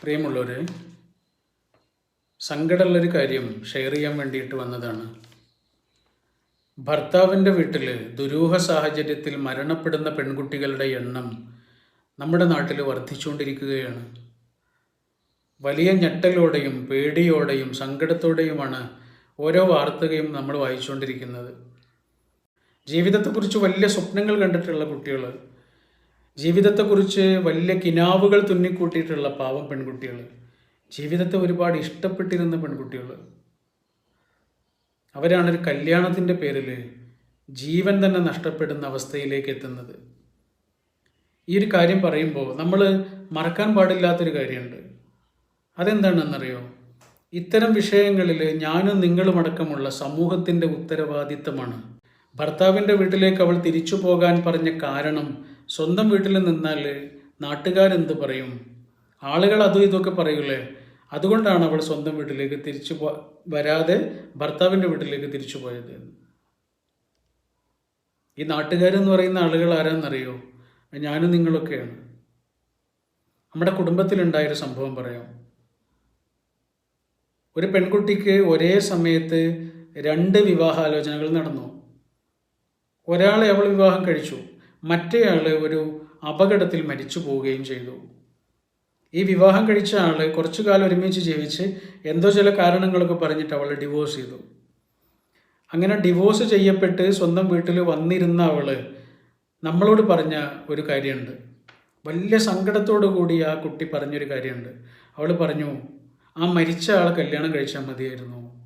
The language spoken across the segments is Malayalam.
പ്രിയമുള്ളവർ സങ്കടമുള്ളൊരു കാര്യം ഷെയർ ചെയ്യാൻ വേണ്ടിയിട്ട് വന്നതാണ്. ഭർത്താവിന്റെ വീട്ടിൽ ദുരൂഹ സാഹചര്യത്തിൽ മരണപ്പെടുന്ന പെൺകുട്ടികളുടെ എണ്ണം നമ്മുടെ നാട്ടിൽ വർദ്ധിച്ചുകൊണ്ടിരിക്കുകയാണ്. വലിയ ഞെട്ടലോടെയും പേടിയോടെയും സങ്കടത്തോടെയുമാണ് ഓരോ വാർത്തകയും നമ്മൾ വായിച്ചുകൊണ്ടിരിക്കുന്നത്. ജീവിതത്തെക്കുറിച്ച് വലിയ സ്വപ്നങ്ങൾ കണ്ടിട്ടുള്ള കുട്ടികൾ ജീവിതത്തെക്കുറിച്ച് വലിയ കിനാവുകൾ തുന്നിക്കൂട്ടിയിട്ടുള്ള പാവം പെൺകുട്ടികൾ ജീവിതത്തെ ഒരുപാട് ഇഷ്ടപ്പെട്ടിരുന്ന പെൺകുട്ടികൾ അവരാണ് ഒരു കല്യാണത്തിന്റെ പേരിൽ ജീവൻ തന്നെ നഷ്ടപ്പെടുന്ന അവസ്ഥയിലേക്ക് എത്തുന്നത്. ഈ ഒരു കാര്യം പറയുമ്പോൾ നമ്മൾ മറക്കാൻ പാടില്ലാത്തൊരു കാര്യമുണ്ട്. അതെന്താണെന്നറിയോ? ഇത്തരം വിഷയങ്ങളിൽ ഞാനും നിങ്ങളും അടക്കമുള്ള സമൂഹത്തിന്റെ ഉത്തരവാദിത്തമാണ്. ഭർത്താവിന്റെ വീട്ടിലേക്ക് അവൾ തിരിച്ചു പോകാൻ പറഞ്ഞ കാരണം സ്വന്തം വീട്ടിൽ നിന്നാൽ നാട്ടുകാരെന്ത് പറയും? ആളുകൾ അതും ഇതൊക്കെ പറയൂലേ? അതുകൊണ്ടാണ് അവൾ സ്വന്തം വീട്ടിലേക്ക് തിരിച്ചു പോ വരാതെ ഭർത്താവിന്റെ വീട്ടിലേക്ക് തിരിച്ചു പോയത്. ഈ നാട്ടുകാരെന്ന് പറയുന്ന ആളുകൾ ആരാന്നറിയോ? ഞാനും നിങ്ങളൊക്കെയാണ്. നമ്മുടെ കുടുംബത്തിലുണ്ടായൊരു സംഭവം പറയാം. ഒരു പെൺകുട്ടിക്ക് ഒരേ സമയത്ത് രണ്ട് വിവാഹാലോചനകൾ നടന്നു. ഒരാളെ അവൾ വിവാഹം കഴിച്ചു. മറ്റേയാൾ ഒരു അപകടത്തിൽ മരിച്ചു പോവുകയും ചെയ്തു. ഈ വിവാഹം കഴിച്ച ആൾ കുറച്ചു കാലം ഒരുമിച്ച് ജീവിച്ച് എന്തോ ചില കാരണങ്ങളൊക്കെ പറഞ്ഞിട്ട് അവൾ ഡിവോഴ്സ് ചെയ്തു. അങ്ങനെ ഡിവോഴ്സ് ചെയ്യപ്പെട്ട് സ്വന്തം വീട്ടിൽ വന്നിരുന്ന അവൾ നമ്മളോട് പറഞ്ഞ ഒരു കാര്യമുണ്ട്. വലിയ സങ്കടത്തോടു കൂടി ആ കുട്ടി പറഞ്ഞൊരു കാര്യമുണ്ട്. അവൾ പറഞ്ഞു ആ മരിച്ച ആളെ കല്യാണം കഴിച്ചാൽ മതിയായിരുന്നു.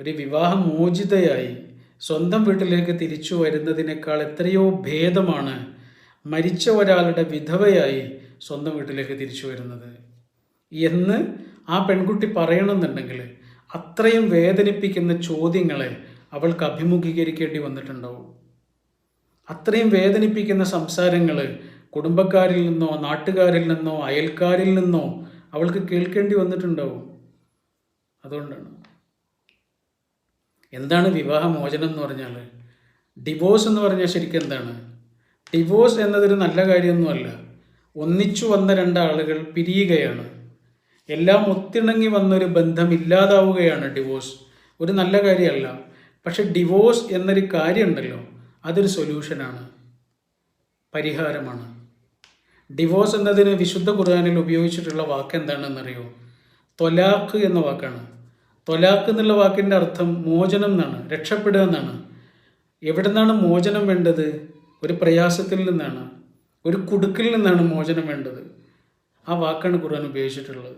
ഒരു വിവാഹം മോചിതയായി സ്വന്തം വീട്ടിലേക്ക് തിരിച്ചു വരുന്നതിനേക്കാൾ എത്രയോ ഭേദമാണ് മരിച്ച ഒരാളുടെ വിധവയായി സ്വന്തം വീട്ടിലേക്ക് തിരിച്ചു വരുന്നത്. എന്ന് ആ പെൺകുട്ടി പറയണമെന്നുണ്ടെങ്കിൽ അത്രയും വേദനിപ്പിക്കുന്ന ചോദ്യങ്ങളെ അവൾക്ക് അഭിമുഖീകരിക്കേണ്ടി വന്നിട്ടുണ്ടാവും. അത്രയും വേദനിപ്പിക്കുന്ന സംസാരങ്ങൾ കുടുംബക്കാരിൽ നിന്നോ നാട്ടുകാരിൽ നിന്നോ അയൽക്കാരിൽ നിന്നോ അവൾക്ക് കേൾക്കേണ്ടി വന്നിട്ടുണ്ടാവും. അതുകൊണ്ടാണ്. എന്താണ് വിവാഹമോചനം എന്ന് പറഞ്ഞാൽ ഡിവോഴ്സ് എന്ന് പറഞ്ഞാൽ ശരിക്കും എന്താണ്? ഡിവോഴ്സ് എന്നതൊരു നല്ല കാര്യമൊന്നുമല്ല. ഒന്നിച്ചു വന്ന രണ്ടാളുകൾ പിരിയുകയാണ്. എല്ലാം ഒത്തിണങ്ങി വന്നൊരു ബന്ധം ഇല്ലാതാവുകയാണ് ഡിവോഴ്സ് ഒരു നല്ല കാര്യമല്ല. പക്ഷെ ഡിവോഴ്സ് എന്നൊരു കാര്യമുണ്ടല്ലോ അതൊരു സൊല്യൂഷനാണ് പരിഹാരമാണ്. ഡിവോഴ്സ് എന്നതിന് വിശുദ്ധ ഖുർആാനിൽ ഉപയോഗിച്ചിട്ടുള്ള വാക്ക് എന്താണെന്നറിയോ തൊലാഖ് എന്ന വാക്കാണ്. തൊലാഖ് എന്നുള്ള വാക്കിന്റെ അർത്ഥം മോചനം എന്നാണ് രക്ഷപ്പെടുക എന്നാണ്. എവിടെ നിന്നാണ് മോചനം വേണ്ടത്? ഒരു പ്രയാസത്തിൽ നിന്നാണ് ഒരു കുടുക്കിൽ നിന്നാണ് മോചനം വേണ്ടത്. ആ വാക്കാണ് ഖുർആൻ ഉപയോഗിച്ചിട്ടുള്ളത്.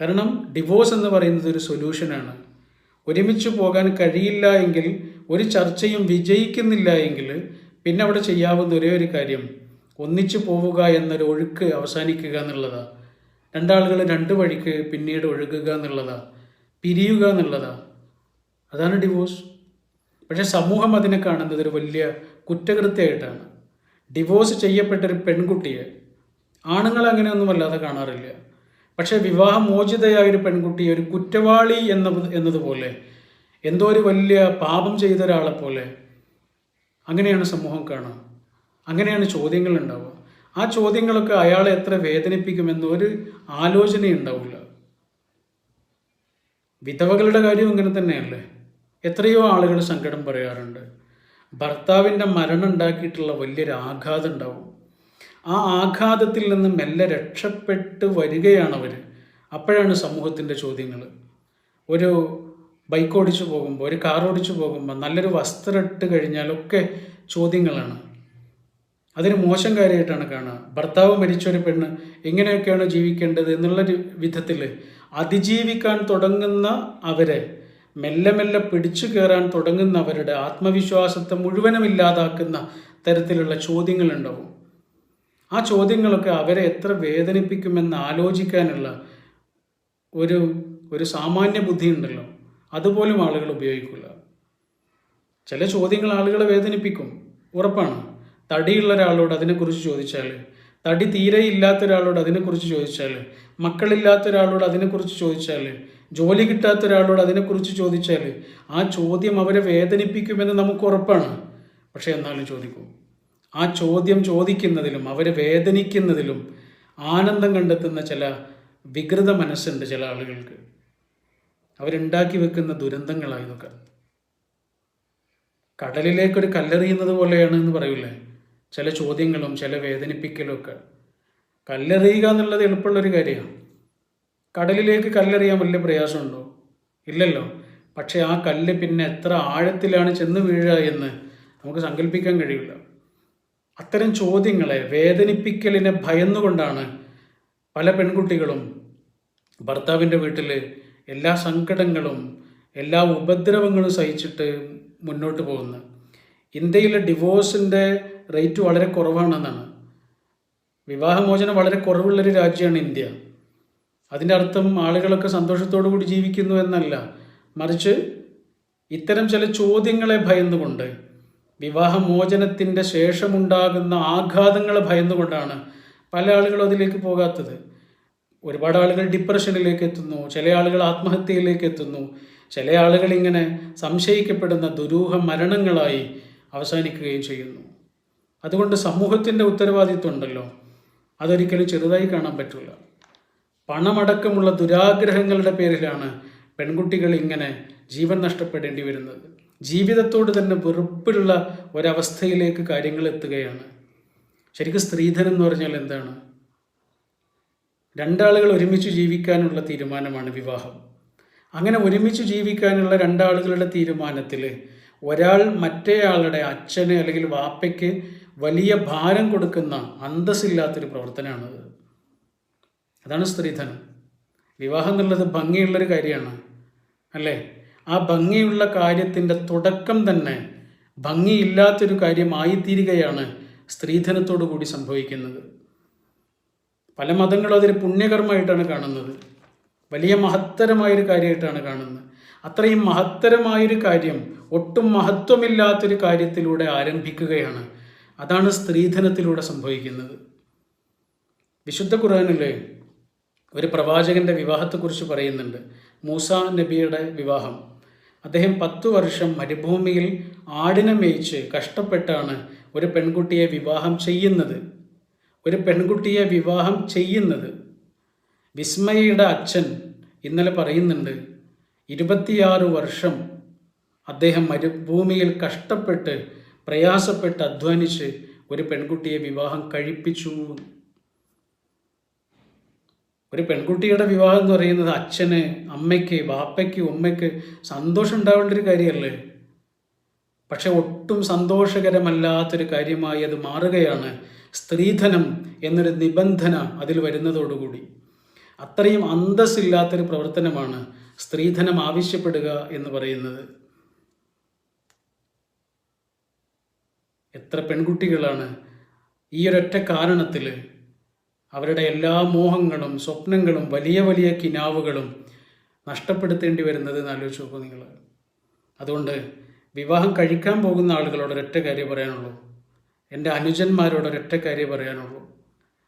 കാരണം ഡിവോഴ്സ് എന്ന് പറയുന്നത് ഒരു സൊല്യൂഷനാണ് ഒരുമിച്ച് പോകാൻ കഴിയില്ല എങ്കിൽ ഒരു ചർച്ചയും വിജയിക്കുന്നില്ല എങ്കിൽ പിന്നെ അവിടെ ചെയ്യാവുന്ന ഒരേ ഒരു കാര്യം ഒന്നിച്ചു പോവുക എന്നൊരു ഒഴുക്ക് അവസാനിക്കുക എന്നുള്ളതാണ് രണ്ടാളുകൾ രണ്ട് വഴിക്ക് പിന്നീട് ഒഴുകുക എന്നുള്ളതാണ് പിരിയുക എന്നുള്ളതാണ് അതാണ് ഡിവോഴ്സ് പക്ഷേ സമൂഹം അതിനെ കാണുന്നത് ഒരു വലിയ കുറ്റകൃത്യമായിട്ടാണ്. ഡിവോഴ്സ് ചെയ്യപ്പെട്ട ഒരു പെൺകുട്ടിയെ ആണുങ്ങൾ അങ്ങനെയൊന്നും അല്ലാതെ കാണാറില്ല. പക്ഷേ വിവാഹമോചിതയായ ഒരു പെൺകുട്ടി ഒരു കുറ്റവാളി എന്ന എന്നതുപോലെ എന്തോ ഒരു വലിയ പാപം ചെയ്ത ഒരാളെ പോലെ അങ്ങനെയാണ് സമൂഹം കാണുക. അങ്ങനെയാണ് ചോദ്യങ്ങൾ ഉണ്ടാവുക. ആ ചോദ്യങ്ങളൊക്കെ അയാളെ എത്ര വേദനിപ്പിക്കുമെന്ന് ഒരു വിധവകളുടെ കാര്യം ഇങ്ങനെ തന്നെയല്ലേ? എത്രയോ ആളുകൾ സങ്കടം പറയാറുണ്ട്. ഭർത്താവിന്റെ മരണം ഉണ്ടാക്കിയിട്ടുള്ള വലിയൊരു ആഘാതം ഉണ്ടാവും. ആ ആഘാതത്തിൽ നിന്ന് മെല്ലെ രക്ഷപ്പെട്ട് വരികയാണ് അവർ അപ്പോഴാണ് സമൂഹത്തിന്റെ ചോദ്യങ്ങൾ ഒരു ബൈക്ക് ഓടിച്ചു പോകുമ്പോൾ ഒരു കാർ ഓടിച്ചു പോകുമ്പോൾ നല്ലൊരു വസ്ത്രം ഇട്ട് കഴിഞ്ഞാലൊക്കെ ചോദ്യങ്ങളാണ്. അതിന് മോശം കാര്യമായിട്ടാണ് കാണുക. ഭർത്താവ് മരിച്ചൊരു പെണ്ണ് എങ്ങനെയൊക്കെയാണ് ജീവിക്കേണ്ടത് എന്നുള്ളൊരു വിധത്തിൽ അതിജീവിക്കാൻ തുടങ്ങുന്ന അവരെ മെല്ലെ മെല്ലെ പിടിച്ചു കയറാൻ തുടങ്ങുന്നവരുടെ ആത്മവിശ്വാസത്തെ മുഴുവനും ഇല്ലാതാക്കുന്ന തരത്തിലുള്ള ചോദ്യങ്ങളുണ്ടാവും. ആ ചോദ്യങ്ങളൊക്കെ അവരെ എത്ര വേദനിപ്പിക്കുമെന്ന് ആലോചിക്കാനുള്ള ഒരു ഒരു സാമാന്യ ബുദ്ധി ഉണ്ടല്ലോ അതുപോലും ആളുകൾ ഉപയോഗിക്കില്ല. ചില ചോദ്യങ്ങൾ ആളുകളെ വേദനിപ്പിക്കും. ഉറപ്പാണ്. തടിയുള്ള ഒരാളോട് അതിനെക്കുറിച്ച് ചോദിച്ചാൽ തടി തീരെ ഇല്ലാത്ത ഒരാളോട് അതിനെക്കുറിച്ച് ചോദിച്ചാൽ മക്കളില്ലാത്ത ഒരാളോട് അതിനെക്കുറിച്ച് ചോദിച്ചാൽ ജോലി കിട്ടാത്ത ഒരാളോട് അതിനെക്കുറിച്ച് ചോദിച്ചാൽ ആ ചോദ്യം അവരെ വേദനിപ്പിക്കുമെന്ന് നമുക്ക് ഉറപ്പാണ്. പക്ഷേ എന്നാലും ചോദിക്കും. ആ ചോദ്യം ചോദിക്കുന്നതിലും അവരെ വേദനിക്കുന്നതിലും ആനന്ദം കണ്ടെത്തുന്ന ചില വികൃത മനസ്സുണ്ട് ചില ആളുകൾക്ക്. അവരുണ്ടാക്കി വെക്കുന്ന ദുരന്തങ്ങളാണ് ഇതൊക്കെ കടലിലേക്കൊരു കല്ലെറിയുന്നത് പോലെയാണ് എന്ന് പറയൂലേ? ചില ചോദ്യങ്ങളും ചില വേദനിപ്പിക്കലും ഒക്കെ. കല്ലെറിയുക എന്നുള്ളത് എളുപ്പമുള്ളൊരു കാര്യമാണ്. കടലിലേക്ക് കല്ലെറിയാൻ വലിയ പ്രയാസമുണ്ടോ? ഇല്ലല്ലോ. പക്ഷേ ആ കല്ല് പിന്നെ എത്ര ആഴത്തിലാണ് ചെന്ന് വീഴുക എന്ന് നമുക്ക് സങ്കല്പിക്കാൻ കഴിയില്ല. അത്തരം ചോദ്യങ്ങളെ വേദനിപ്പിക്കലിനെ ഭയന്നുകൊണ്ടാണ് പല പെൺകുട്ടികളും ഭർത്താവിന്റെ വീട്ടിൽ എല്ലാ സങ്കടങ്ങളും എല്ലാ ഉപദ്രവങ്ങളും സഹിച്ചിട്ട് മുന്നോട്ട് പോകുന്നത്. ഇന്ത്യയിലെ ഡിവോഴ്സിന്റെ റേറ്റ് വളരെ കുറവാണെന്നാണ്. വിവാഹമോചനം വളരെ കുറവുള്ളൊരു രാജ്യമാണ് ഇന്ത്യ. അതിന്റെ അർത്ഥം ആളുകളൊക്കെ സന്തോഷത്തോടു കൂടി ജീവിക്കുന്നു എന്നല്ല. മറിച്ച് ഇത്തരം ചില ചോദ്യങ്ങളെ ഭയന്നുകൊണ്ട് വിവാഹമോചനത്തിന്റെ ശേഷമുണ്ടാകുന്ന ആഘാതങ്ങളെ ഭയന്നുകൊണ്ടാണ് പല ആളുകളും അതിലേക്ക് പോകാത്തത്. ഒരുപാട് ആളുകൾ ഡിപ്രഷനിലേക്ക് എത്തുന്നു ചില ആളുകൾ ആത്മഹത്യയിലേക്ക് എത്തുന്നു ചില ആളുകൾ ഇങ്ങനെ സംശയിക്കപ്പെടുന്ന ദുരൂഹ മരണങ്ങളായി അവസാനിക്കുകയും ചെയ്യുന്നു. അതുകൊണ്ട് സമൂഹത്തിന്റെ ഉത്തരവാദിത്വം ഉണ്ടല്ലോ അതൊരിക്കലും ചെറുതായി കാണാൻ പറ്റില്ല പണമടക്കമുള്ള ദുരാഗ്രഹങ്ങളുടെ പേരിലാണ് പെൺകുട്ടികൾ ഇങ്ങനെ ജീവൻ നഷ്ടപ്പെടേണ്ടി വരുന്നത്. ജീവിതത്തോട് തന്നെ വെറുപ്പുള്ള ഒരവസ്ഥയിലേക്ക് കാര്യങ്ങൾ എത്തുകയാണ്. ശരിക്കും സ്ത്രീധനം എന്ന് പറഞ്ഞാൽ എന്താണ്? രണ്ടാളുകൾ ഒരുമിച്ച് ജീവിക്കാനുള്ള തീരുമാനമാണ് വിവാഹം. അങ്ങനെ ഒരുമിച്ച് ജീവിക്കാനുള്ള രണ്ടാളുകളുടെ തീരുമാനത്തിൽ ഒരാൾ മറ്റേയാളുടെ അച്ഛന് അല്ലെങ്കിൽ വാപ്പയ്ക്ക് വലിയ ഭാരം കൊടുക്കുന്ന അന്തസ്സില്ലാത്തൊരു പ്രവർത്തനമാണത്. അതാണ് സ്ത്രീധനം. വിവാഹം എന്നുള്ളത് ഭംഗിയുള്ളൊരു കാര്യമാണ് അല്ലേ? ആ ഭംഗിയുള്ള കാര്യത്തിന്റെ തുടക്കം തന്നെ ഭംഗിയില്ലാത്തൊരു കാര്യമായിത്തീരുകയാണ് സ്ത്രീധനത്തോടു കൂടി സംഭവിക്കുന്നത്. പല മതങ്ങളും അതൊരു പുണ്യകർമ്മമായിട്ടാണ് കാണുന്നത്. വലിയ മഹത്തരമായൊരു കാര്യമായിട്ടാണ് കാണുന്നത്. അത്രയും മഹത്തരമായൊരു കാര്യം ഒട്ടും മഹത്വമില്ലാത്തൊരു കാര്യത്തിലൂടെ ആരംഭിക്കുകയാണ് അതാണ് സ്ത്രീധനത്തിലൂടെ സംഭവിക്കുന്നത്. വിശുദ്ധ ഖുർആനിലെ ഒരു പ്രവാചകന്റെ വിവാഹത്തെക്കുറിച്ച് പറയുന്നുണ്ട്. മൂസ നബിയുടെ വിവാഹം. അദ്ദേഹം പത്തു വർഷം മരുഭൂമിയിൽ ആടിനെ മേയിച്ച് കഷ്ടപ്പെട്ടാണ് ഒരു പെൺകുട്ടിയെ വിവാഹം ചെയ്യുന്നത്. ഒരു പെൺകുട്ടിയെ വിവാഹം ചെയ്യുന്നത്. വിസ്മയയുടെ അച്ഛൻ ഇന്നലെ പറയുന്നുണ്ട് ഇരുപത്തിയാറ് വർഷം അദ്ദേഹം മരുഭൂമിയിൽ കഷ്ടപ്പെട്ട് പ്രയാസപ്പെട്ട് അധ്വാനിച്ച് ഒരു പെൺകുട്ടിയെ വിവാഹം കഴിപ്പിച്ചു. ഒരു പെൺകുട്ടിയുടെ വിവാഹം എന്ന് പറയുന്നത് അച്ഛന് അമ്മയ്ക്ക് ബാപ്പയ്ക്ക് ഉമ്മയ്ക്ക് സന്തോഷം ഉണ്ടാവേണ്ട ഒരു കാര്യമല്ലേ? പക്ഷെ ഒട്ടും സന്തോഷകരമല്ലാത്തൊരു കാര്യമായി അത് മാറുകയാണ് സ്ത്രീധനം എന്നൊരു നിബന്ധന അതിൽ വരുന്നതോടുകൂടി. അത്രയും അന്തസ്സില്ലാത്തൊരു പ്രവർത്തനമാണ് സ്ത്രീധനം ആവശ്യപ്പെടുക എന്ന് പറയുന്നത്. എത്ര പെൺകുട്ടികളാണ് ഈ ഒരൊറ്റ കാരണത്തിൽ അവരുടെ എല്ലാ മോഹങ്ങളും സ്വപ്നങ്ങളും വലിയ വലിയ കിനാവുകളും നഷ്ടപ്പെടുത്തേണ്ടി വരുന്നത് എന്നാലോചിച്ച് നോക്കൂ നിങ്ങൾ. അതുകൊണ്ട് വിവാഹം കഴിക്കാൻ പോകുന്ന ആളുകളോട് ഒരൊറ്റ കാര്യം പറയാനുള്ളൂ. എന്റെ അനുജന്മാരോട് ഒരൊറ്റ കാര്യം പറയാനുള്ളൂ.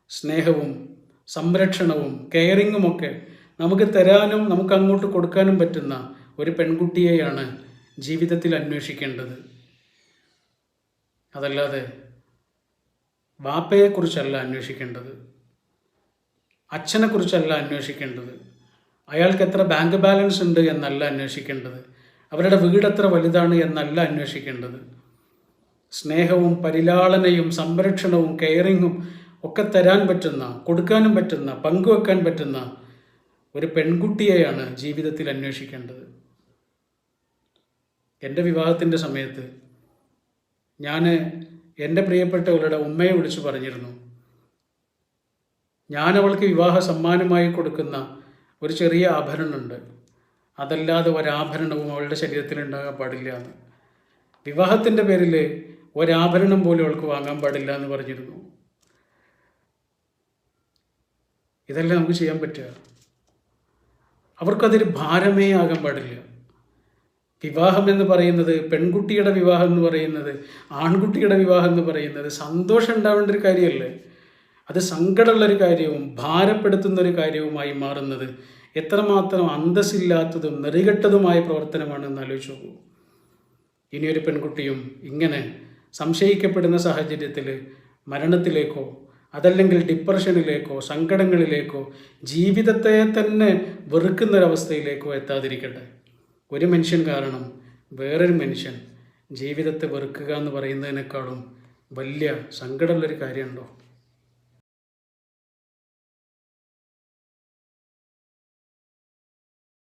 സ്നേഹവും സംരക്ഷണവും കെയറിങ്ങുമൊക്കെ നമുക്ക് തരാനും നമുക്ക് അങ്ങോട്ട് കൊടുക്കാനും പറ്റുന്ന ഒരു പെൺകുട്ടിയെയാണ് ജീവിതത്തിൽ അന്വേഷിക്കേണ്ടത്. അതല്ലാതെ വാപ്പയെക്കുറിച്ചല്ല അന്വേഷിക്കേണ്ടത്. അച്ഛനെക്കുറിച്ചല്ല അന്വേഷിക്കേണ്ടത്. അയാൾക്ക് എത്ര ബാങ്ക് ബാലൻസ് ഉണ്ട് എന്നല്ല അന്വേഷിക്കേണ്ടത്. അവരുടെ വീട് എത്ര വലുതാണ് എന്നല്ല അന്വേഷിക്കേണ്ടത്. സ്നേഹവും പരിലാളനയും സംരക്ഷണവും കെയറിങ്ങും ഒക്കെ തരാൻ പറ്റുന്ന കൊടുക്കാനും പറ്റുന്ന പങ്കുവെക്കാൻ പറ്റുന്ന ഒരു പെൺകുട്ടിയെയാണ് ജീവിതത്തിൽ അന്വേഷിക്കേണ്ടത്. എന്റെ വിവാഹത്തിന്റെ സമയത്ത് ഞാൻ എന്റെ പ്രിയപ്പെട്ടവളുടെ ഉമ്മയെ വിളിച്ചു പറഞ്ഞിരുന്നു. ഞാൻ അവൾക്ക് വിവാഹ സമ്മാനമായി കൊടുക്കുന്ന ഒരു ചെറിയ ആഭരണമുണ്ട്. അതല്ലാതെ ഒരാഭരണവും അവളുടെ ശരീരത്തിൽ ഉണ്ടാകാൻ പാടില്ല എന്ന്. വിവാഹത്തിന്റെ പേരിൽ ഒരാഭരണം പോലും അവൾക്ക് വാങ്ങാൻ പാടില്ല എന്ന് പറഞ്ഞിരുന്നു. ഇതെല്ലാം നമുക്ക് ചെയ്യാൻ പറ്റുക. അവർക്കതൊരു ഭാരമേ ആകാൻ പാടില്ല. വിവാഹം എന്ന് പറയുന്നത് പെൺകുട്ടിയുടെ വിവാഹം എന്ന് പറയുന്നത് ആൺകുട്ടിയുടെ വിവാഹം എന്ന് പറയുന്നത് സന്തോഷം ഉണ്ടാവേണ്ട ഒരു കാര്യമല്ലേ? അത് സങ്കടമുള്ളൊരു കാര്യവും ഭാരപ്പെടുത്തുന്ന ഒരു കാര്യവുമായി മാറുന്നത് എത്രമാത്രം അന്തസ്സില്ലാത്തതും നെറികെട്ടതുമായ പ്രവർത്തനമാണ് എന്ന് ആലോചിച്ച് നോക്കൂ. ഇനിയൊരു പെൺകുട്ടിയും ഇങ്ങനെ സംശയിക്കപ്പെടുന്ന സാഹചര്യത്തിൽ മരണത്തിലേക്കോ അതല്ലെങ്കിൽ ഡിപ്രഷനിലേക്കോ സങ്കടങ്ങളിലേക്കോ ജീവിതത്തെ തന്നെ വെറുക്കുന്നൊരവസ്ഥയിലേക്കോ എത്താതിരിക്കട്ടെ. ഒരു മനുഷ്യൻ കാരണം വേറൊരു മനുഷ്യൻ ജീവിതത്തെ വെറുക്കുക എന്ന് പറയുന്നതിനേക്കാളും വലിയ സങ്കടമുള്ളൊരു കാര്യമുണ്ടോ